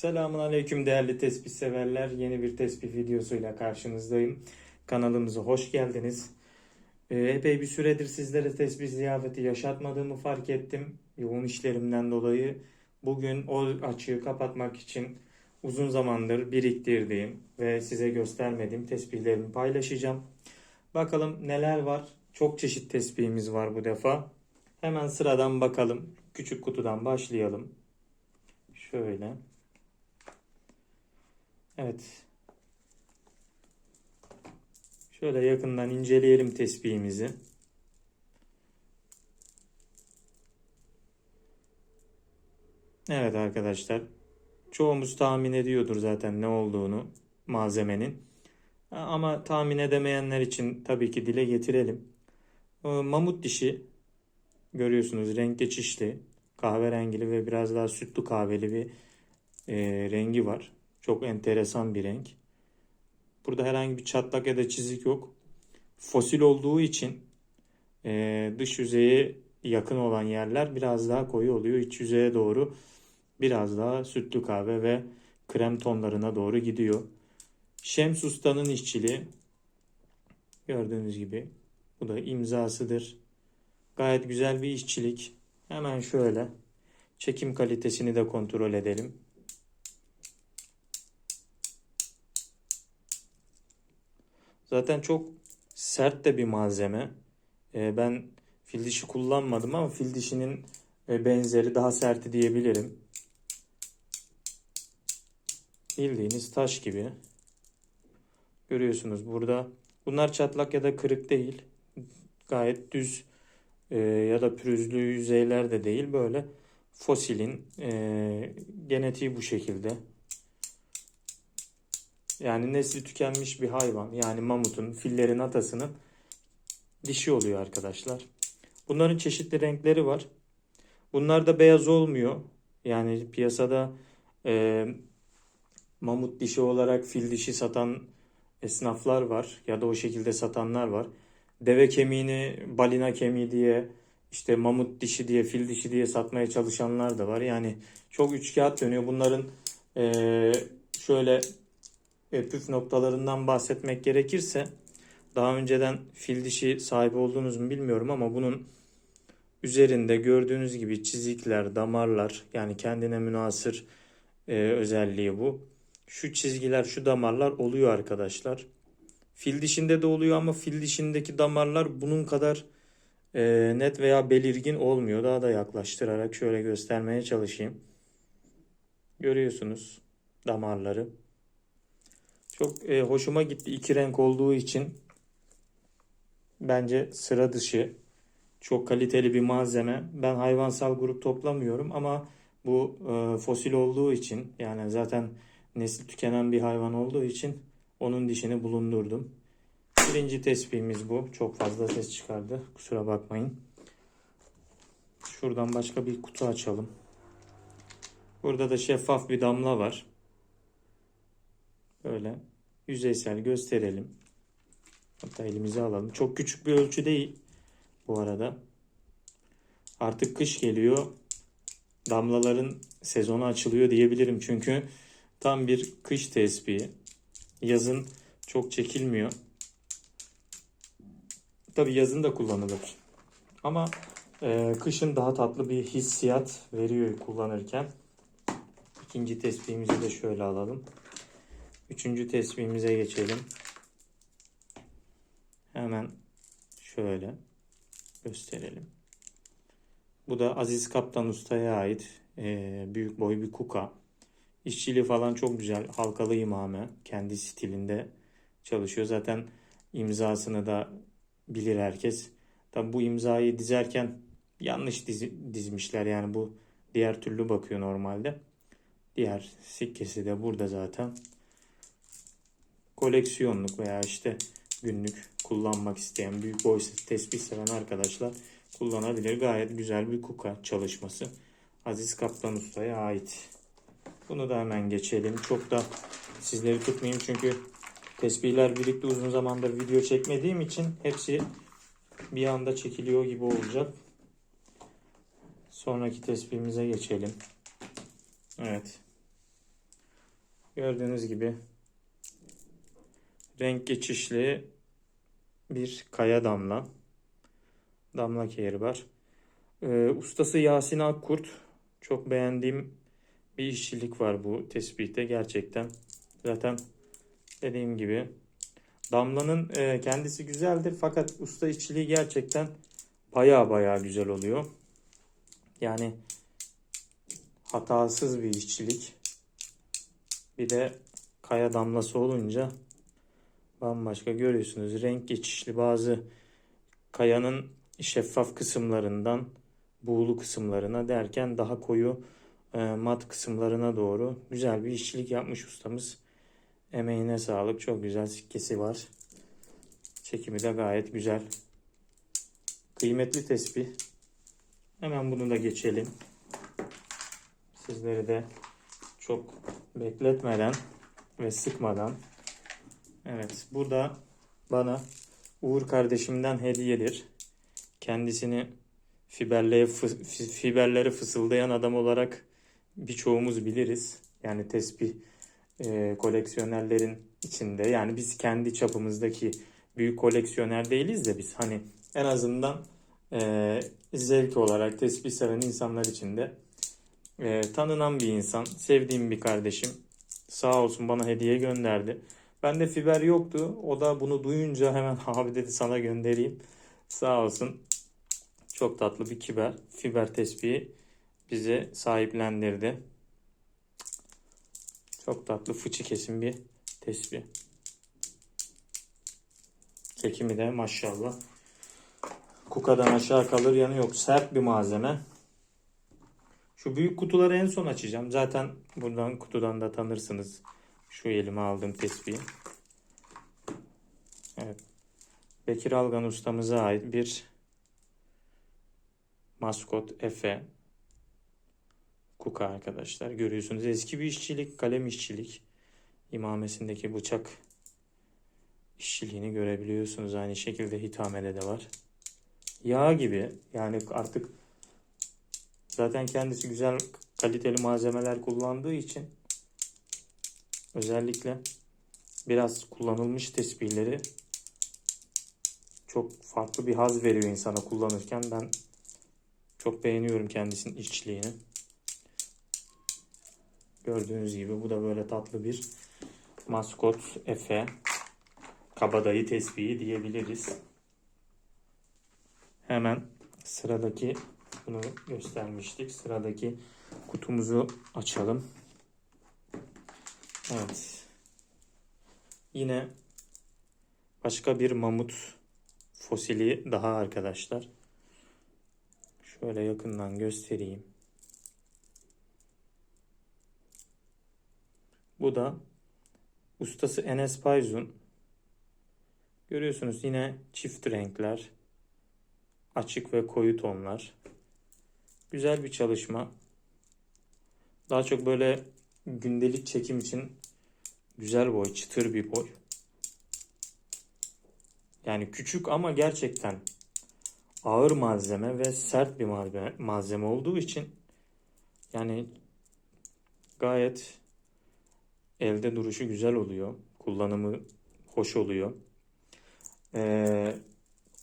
Selamun Aleyküm değerli tespih severler. Yeni bir tespih videosuyla karşınızdayım. Kanalımıza hoş geldiniz. Ee, epey bir süredir sizlere tespih ziyafeti yaşatmadığımı fark ettim. Yoğun işlerimden dolayı bugün o açığı kapatmak için uzun zamandır biriktirdiğim ve size göstermediğim tespihlerimi paylaşacağım. Bakalım neler var. Çok çeşit tespihimiz var bu defa. Hemen sıradan bakalım. Küçük kutudan başlayalım. Şöyle. Evet. Şöyle yakından inceleyelim tespihimizi. Evet arkadaşlar. Çoğumuz tahmin ediyordur zaten ne olduğunu malzemenin. Ama tahmin edemeyenler için tabii ki dile getirelim. Ee, Mamut dişi görüyorsunuz renk geçişli, kahverengili ve biraz daha sütlü kahveli bir e, rengi var. Çok enteresan bir renk. Burada herhangi bir çatlak ya da çizik yok. Fosil olduğu için e, dış yüzeye yakın olan yerler biraz daha koyu oluyor. İç yüzeye doğru biraz daha sütlü kahve ve krem tonlarına doğru gidiyor. Şems Usta'nın işçiliği gördüğünüz gibi bu da imzasıdır. Gayet güzel bir işçilik. Hemen şöyle çekim kalitesini de kontrol edelim. Zaten çok sert de bir malzeme. Ee, ben fil dişi kullanmadım ama fil dişinin e, benzeri daha serti diyebilirim. Bildiğiniz taş gibi. Görüyorsunuz burada. Bunlar çatlak ya da kırık değil. Gayet düz e, ya da pürüzlü yüzeyler de değil. Böyle fosilin e, genetiği bu şekilde. Yani nesli tükenmiş bir hayvan. Yani mamutun, fillerin atasının dişi oluyor arkadaşlar. Bunların çeşitli renkleri var. Bunlar da beyaz olmuyor. Yani piyasada e, mamut dişi olarak fil dişi satan esnaflar var. Ya da o şekilde satanlar var. Deve kemiğini balina kemiği diye işte mamut dişi diye fil dişi diye satmaya çalışanlar da var. Yani çok üç dönüyor. Bunların e, şöyle püf noktalarından bahsetmek gerekirse daha önceden fil dişi sahibi olduğunuz mu bilmiyorum ama bunun üzerinde gördüğünüz gibi çizikler, damarlar yani kendine münasır e, özelliği bu. Şu çizgiler, şu damarlar oluyor arkadaşlar. Fil dişinde de oluyor ama fil dişindeki damarlar bunun kadar e, net veya belirgin olmuyor. Daha da yaklaştırarak şöyle göstermeye çalışayım. Görüyorsunuz damarları. Çok e, hoşuma gitti iki renk olduğu için. Bence sıra dışı. Çok kaliteli bir malzeme. Ben hayvansal grup toplamıyorum ama bu e, fosil olduğu için yani zaten nesli tükenen bir hayvan olduğu için onun dişini bulundurdum. Birinci tespihimiz bu. Çok fazla ses çıkardı. Kusura bakmayın. Şuradan başka bir kutu açalım. Burada da şeffaf bir damla var. Böyle yüzeysel gösterelim. Hatta elimize alalım. Çok küçük bir ölçü değil bu arada. Artık kış geliyor. Damlaların sezonu açılıyor diyebilirim. Çünkü tam bir kış tespihi. Yazın çok çekilmiyor. Tabi yazın da kullanılır. Ama e, kışın daha tatlı bir hissiyat veriyor kullanırken. İkinci tespihimizi de şöyle alalım. Üçüncü tespihimize geçelim. Hemen şöyle gösterelim. Bu da Aziz Kaptan Usta'ya ait e, büyük boy bir kuka. İşçiliği falan çok güzel. Halkalı imame. Kendi stilinde çalışıyor. Zaten imzasını da bilir herkes. Tabi bu imzayı dizerken yanlış dizi, dizmişler. Yani bu diğer türlü bakıyor normalde. Diğer sikkesi de burada zaten. Koleksiyonluk veya işte günlük kullanmak isteyen büyük boy tespih seven arkadaşlar kullanabilir. Gayet güzel bir kuka çalışması. Aziz Kaptan Usta'ya ait. Bunu da hemen geçelim. Çok da sizleri tutmayayım çünkü tesbihler birlikte uzun zamandır video çekmediğim için hepsi bir anda çekiliyor gibi olacak. Sonraki tesbihimize geçelim. Evet. Gördüğünüz gibi renk geçişli bir kaya damla. Damla kehri var. Ee, ustası Yasin Akkurt. Çok beğendiğim bir işçilik var bu tespihte gerçekten. Zaten dediğim gibi damlanın e, kendisi güzeldir fakat usta işçiliği gerçekten baya baya güzel oluyor. Yani hatasız bir işçilik. Bir de kaya damlası olunca bambaşka görüyorsunuz. Renk geçişli bazı kayanın şeffaf kısımlarından buğulu kısımlarına derken daha koyu e, mat kısımlarına doğru güzel bir işçilik yapmış ustamız. Emeğine sağlık. Çok güzel sikkesi var. Çekimi de gayet güzel. Kıymetli tespih. Hemen bunu da geçelim. Sizleri de çok bekletmeden ve sıkmadan. Evet, burada bana Uğur kardeşimden hediyedir. Kendisini fiberleri, fı- fiberleri fısıldayan adam olarak birçoğumuz biliriz. Yani tesbih e, koleksiyonerlerin içinde. Yani biz kendi çapımızdaki büyük koleksiyoner değiliz de biz hani en azından e, zevk olarak tesbih seven insanlar içinde e, tanınan bir insan, sevdiğim bir kardeşim. Sağ olsun bana hediye gönderdi. Bende fiber yoktu. O da bunu duyunca hemen abi dedi sana göndereyim. Sağ olsun. Çok tatlı bir kiber. Fiber tespihi bize sahiplendirdi. Çok tatlı fıçı kesim bir tespih. Kekimi de maşallah. Kukadan aşağı kalır yanı yok. Sert bir malzeme. Şu büyük kutuları en son açacağım. Zaten buradan kutudan da tanırsınız. Şu elime aldığım tespihi. Evet. Bekir Algan ustamıza ait bir maskot Efe Kuka arkadaşlar. Görüyorsunuz eski bir işçilik, kalem işçilik. İmamesindeki bıçak işçiliğini görebiliyorsunuz. Aynı şekilde hitamede de var. Yağ gibi yani artık zaten kendisi güzel kaliteli malzemeler kullandığı için özellikle biraz kullanılmış tesbihleri çok farklı bir haz veriyor insana kullanırken. Ben çok beğeniyorum kendisinin işçiliğini. Gördüğünüz gibi bu da böyle tatlı bir maskot Efe kabadayı tespihi diyebiliriz. Hemen sıradaki bunu göstermiştik. Sıradaki kutumuzu açalım. Evet. Yine başka bir mamut fosili daha arkadaşlar. Şöyle yakından göstereyim. Bu da ustası Enes Payzun. Görüyorsunuz yine çift renkler. Açık ve koyu tonlar. Güzel bir çalışma. Daha çok böyle gündelik çekim için güzel boy, çıtır bir boy. Yani küçük ama gerçekten ağır malzeme ve sert bir malzeme, olduğu için yani gayet elde duruşu güzel oluyor. Kullanımı hoş oluyor. Ee,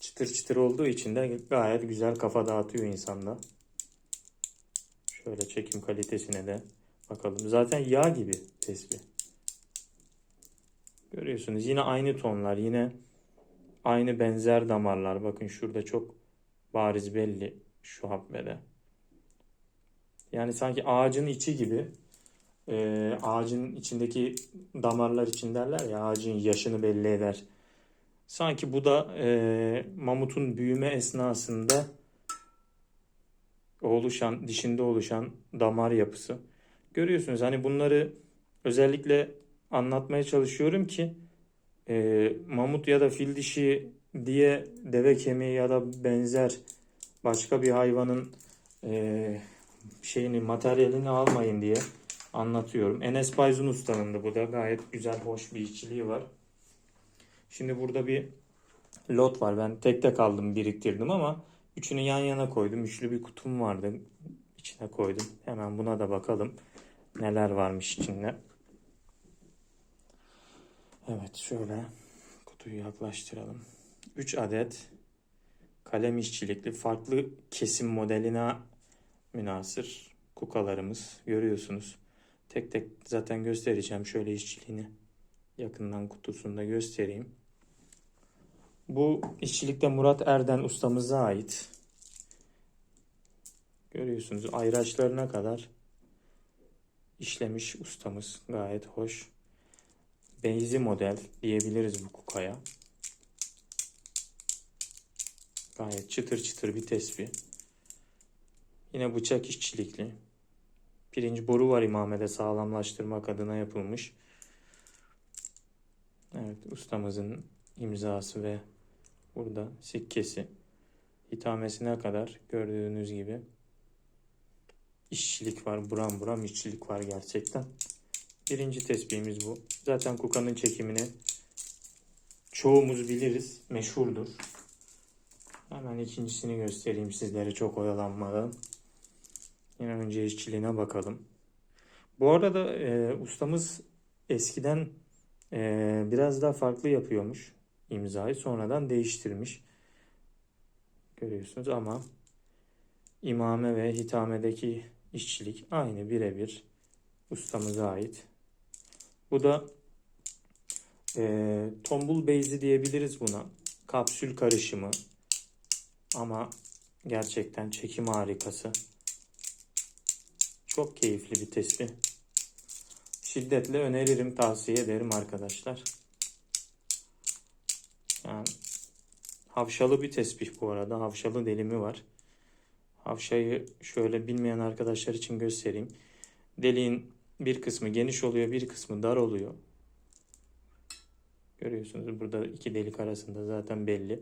çıtır çıtır olduğu için de gayet güzel kafa dağıtıyor insanda. Şöyle çekim kalitesine de bakalım. Zaten yağ gibi tesbih. Görüyorsunuz yine aynı tonlar yine aynı benzer damarlar. Bakın şurada çok bariz belli şu habbede. Yani sanki ağacın içi gibi e, ağacın içindeki damarlar için derler ya ağacın yaşını belli eder. Sanki bu da e, mamutun büyüme esnasında oluşan, dişinde oluşan damar yapısı. Görüyorsunuz hani bunları özellikle anlatmaya çalışıyorum ki e, mamut ya da fil dişi diye deve kemiği ya da benzer başka bir hayvanın e, şeyini materyalini almayın diye anlatıyorum. Enes Bayzun Usta'nın da bu da gayet güzel hoş bir işçiliği var. Şimdi burada bir lot var. Ben tek tek aldım biriktirdim ama üçünü yan yana koydum. Üçlü bir kutum vardı. içine koydum. Hemen buna da bakalım. Neler varmış içinde. Evet şöyle kutuyu yaklaştıralım. 3 adet kalem işçilikli farklı kesim modeline münasır kukalarımız görüyorsunuz. Tek tek zaten göstereceğim şöyle işçiliğini yakından kutusunda göstereyim. Bu işçilikte Murat Erden ustamıza ait. Görüyorsunuz ayraçlarına kadar işlemiş ustamız gayet hoş. Benzi model diyebiliriz bu kukaya. Gayet çıtır çıtır bir tespih. Yine bıçak işçilikli. Pirinç boru var imamede sağlamlaştırmak adına yapılmış. Evet ustamızın imzası ve burada sikkesi. Hitamesine kadar gördüğünüz gibi işçilik var. Buram buram işçilik var gerçekten. Birinci tespihimiz bu. Zaten kukanın çekimini çoğumuz biliriz. Meşhurdur. Hemen ikincisini göstereyim sizlere çok oyalanmadan. Yine önce işçiliğine bakalım. Bu arada e, ustamız eskiden e, biraz daha farklı yapıyormuş imzayı. Sonradan değiştirmiş. Görüyorsunuz ama imame ve hitamedeki işçilik aynı birebir ustamıza ait. Bu da e, tombul beyzi diyebiliriz buna. Kapsül karışımı ama gerçekten çekim harikası. Çok keyifli bir tespih. Şiddetle öneririm, tavsiye ederim arkadaşlar. Yani havşalı bir tespih bu arada. Havşalı delimi var. Havşayı şöyle bilmeyen arkadaşlar için göstereyim. Deliğin bir kısmı geniş oluyor, bir kısmı dar oluyor. Görüyorsunuz burada iki delik arasında zaten belli.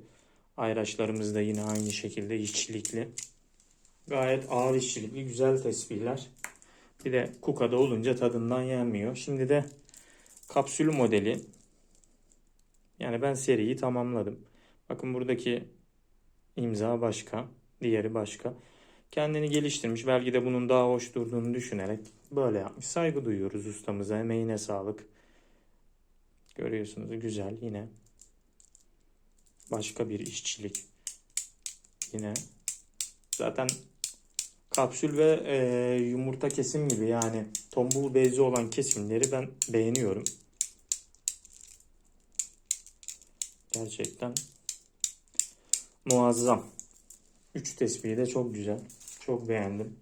Ayraçlarımız da yine aynı şekilde işçilikli. Gayet ağır işçilikli, güzel tespihler. Bir de kukada olunca tadından yenmiyor. Şimdi de kapsül modeli. Yani ben seriyi tamamladım. Bakın buradaki imza başka, diğeri başka. Kendini geliştirmiş. Belki de bunun daha hoş durduğunu düşünerek böyle yapmış. Saygı duyuyoruz ustamıza. Emeğine sağlık. Görüyorsunuz güzel yine. Başka bir işçilik. Yine. Zaten kapsül ve e, yumurta kesim gibi yani tombul bezi olan kesimleri ben beğeniyorum. Gerçekten muazzam. Üç tespihi de çok güzel. Çok beğendim.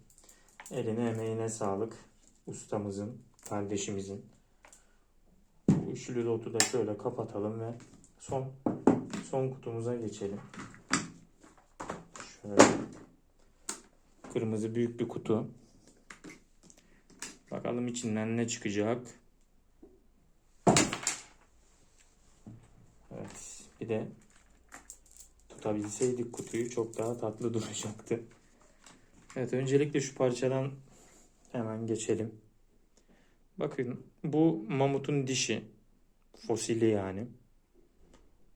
Eline emeğine sağlık. Ustamızın, kardeşimizin. Bu üçlü lotu da şöyle kapatalım ve son son kutumuza geçelim. Şöyle kırmızı büyük bir kutu. Bakalım içinden ne çıkacak. Evet, bir de tutabilseydik kutuyu çok daha tatlı duracaktı. Evet, öncelikle şu parçadan hemen geçelim. Bakın bu mamutun dişi. Fosili yani.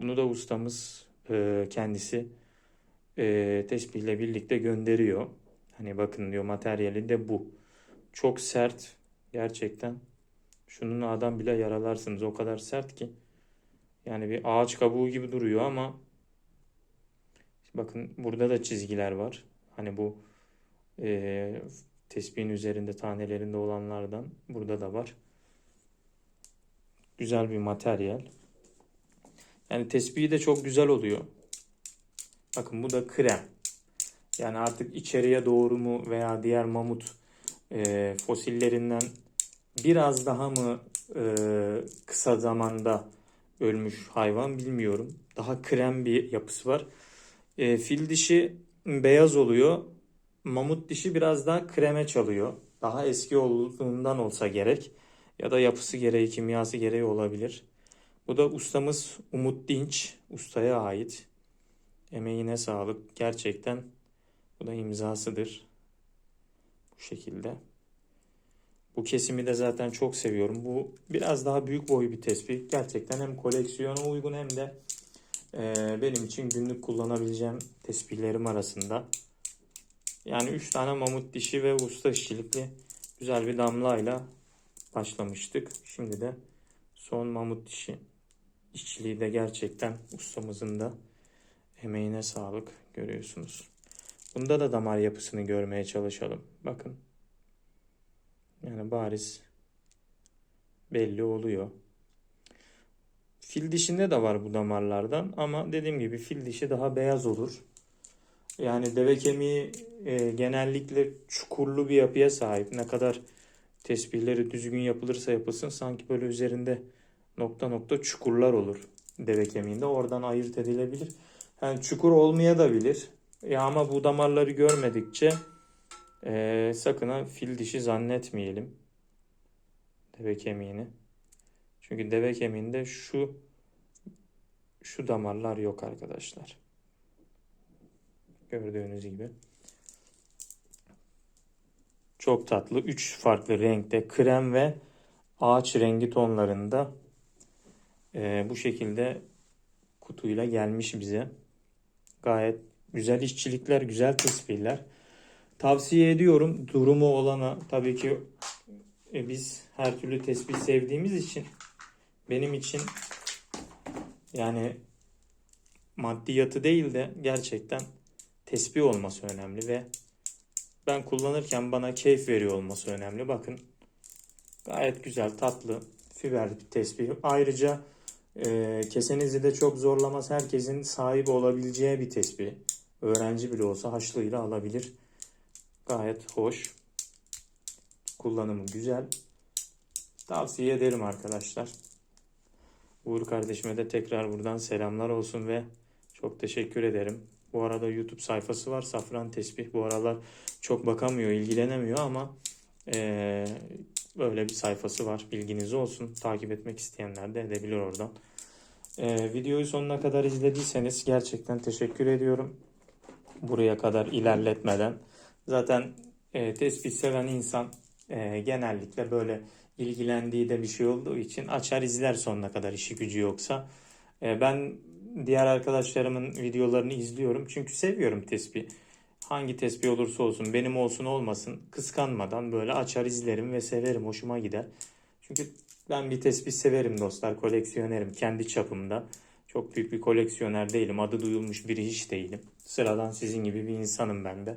Bunu da ustamız e, kendisi e, tespihle birlikte gönderiyor. Hani bakın diyor materyali de bu. Çok sert gerçekten. Şunun adam bile yaralarsınız. O kadar sert ki. Yani bir ağaç kabuğu gibi duruyor ama bakın burada da çizgiler var. Hani bu e, tespihin üzerinde tanelerinde olanlardan burada da var. Güzel bir materyal. Yani tespihi de çok güzel oluyor. Bakın bu da krem. Yani artık içeriye doğru mu veya diğer mamut e, fosillerinden biraz daha mı e, kısa zamanda ölmüş hayvan bilmiyorum. Daha krem bir yapısı var. E, fil dişi beyaz oluyor. Mamut dişi biraz daha kreme çalıyor. Daha eski olduğundan olsa gerek. Ya da yapısı gereği, kimyası gereği olabilir. Bu da ustamız Umut Dinç. Ustaya ait. Emeğine sağlık. Gerçekten bu da imzasıdır. Bu şekilde. Bu kesimi de zaten çok seviyorum. Bu biraz daha büyük boy bir tespih. Gerçekten hem koleksiyona uygun hem de benim için günlük kullanabileceğim tespihlerim arasında. Yani 3 tane mamut dişi ve usta işçilikli güzel bir damlayla başlamıştık. Şimdi de son mamut dişi İşçiliği de gerçekten ustamızın da emeğine sağlık görüyorsunuz. Bunda da damar yapısını görmeye çalışalım. Bakın. Yani bariz belli oluyor. Fil dişinde de var bu damarlardan ama dediğim gibi fil dişi daha beyaz olur. Yani deve kemiği e, genellikle çukurlu bir yapıya sahip. Ne kadar tesbihleri düzgün yapılırsa yapılsın sanki böyle üzerinde nokta nokta çukurlar olur deve kemiğinde. Oradan ayırt edilebilir. Yani çukur olmaya da bilir. Ya ama bu damarları görmedikçe e, sakın ha fil dişi zannetmeyelim deve kemiğini. Çünkü deve kemiğinde şu şu damarlar yok arkadaşlar. Gördüğünüz gibi. Çok tatlı. 3 farklı renkte krem ve ağaç rengi tonlarında e, bu şekilde kutuyla gelmiş bize. Gayet güzel işçilikler, güzel tespihler. Tavsiye ediyorum durumu olana tabii ki e, biz her türlü tespih sevdiğimiz için benim için yani maddiyatı değil de gerçekten tespih olması önemli ve ben kullanırken bana keyif veriyor olması önemli. Bakın gayet güzel tatlı fiberli bir tespih. Ayrıca e, kesenizi de çok zorlamaz. Herkesin sahibi olabileceği bir tespih. Öğrenci bile olsa haşlığıyla alabilir. Gayet hoş. Kullanımı güzel. Tavsiye ederim arkadaşlar. Uğur kardeşime de tekrar buradan selamlar olsun ve çok teşekkür ederim. Bu arada YouTube sayfası var. Safran Tesbih. Bu aralar çok bakamıyor, ilgilenemiyor ama eee, böyle bir sayfası var. Bilginiz olsun. Takip etmek isteyenler de edebilir oradan. Eee, videoyu sonuna kadar izlediyseniz gerçekten teşekkür ediyorum. Buraya kadar ilerletmeden. Zaten e, tespih seven insan e, genellikle böyle ilgilendiği de bir şey olduğu için açar izler sonuna kadar işi gücü yoksa. E, ben diğer arkadaşlarımın videolarını izliyorum çünkü seviyorum tespih. Hangi tespih olursa olsun benim olsun olmasın kıskanmadan böyle açar izlerim ve severim hoşuma gider. Çünkü ben bir tespih severim dostlar koleksiyonerim kendi çapımda. Çok büyük bir koleksiyoner değilim adı duyulmuş biri hiç değilim. Sıradan sizin gibi bir insanım ben de.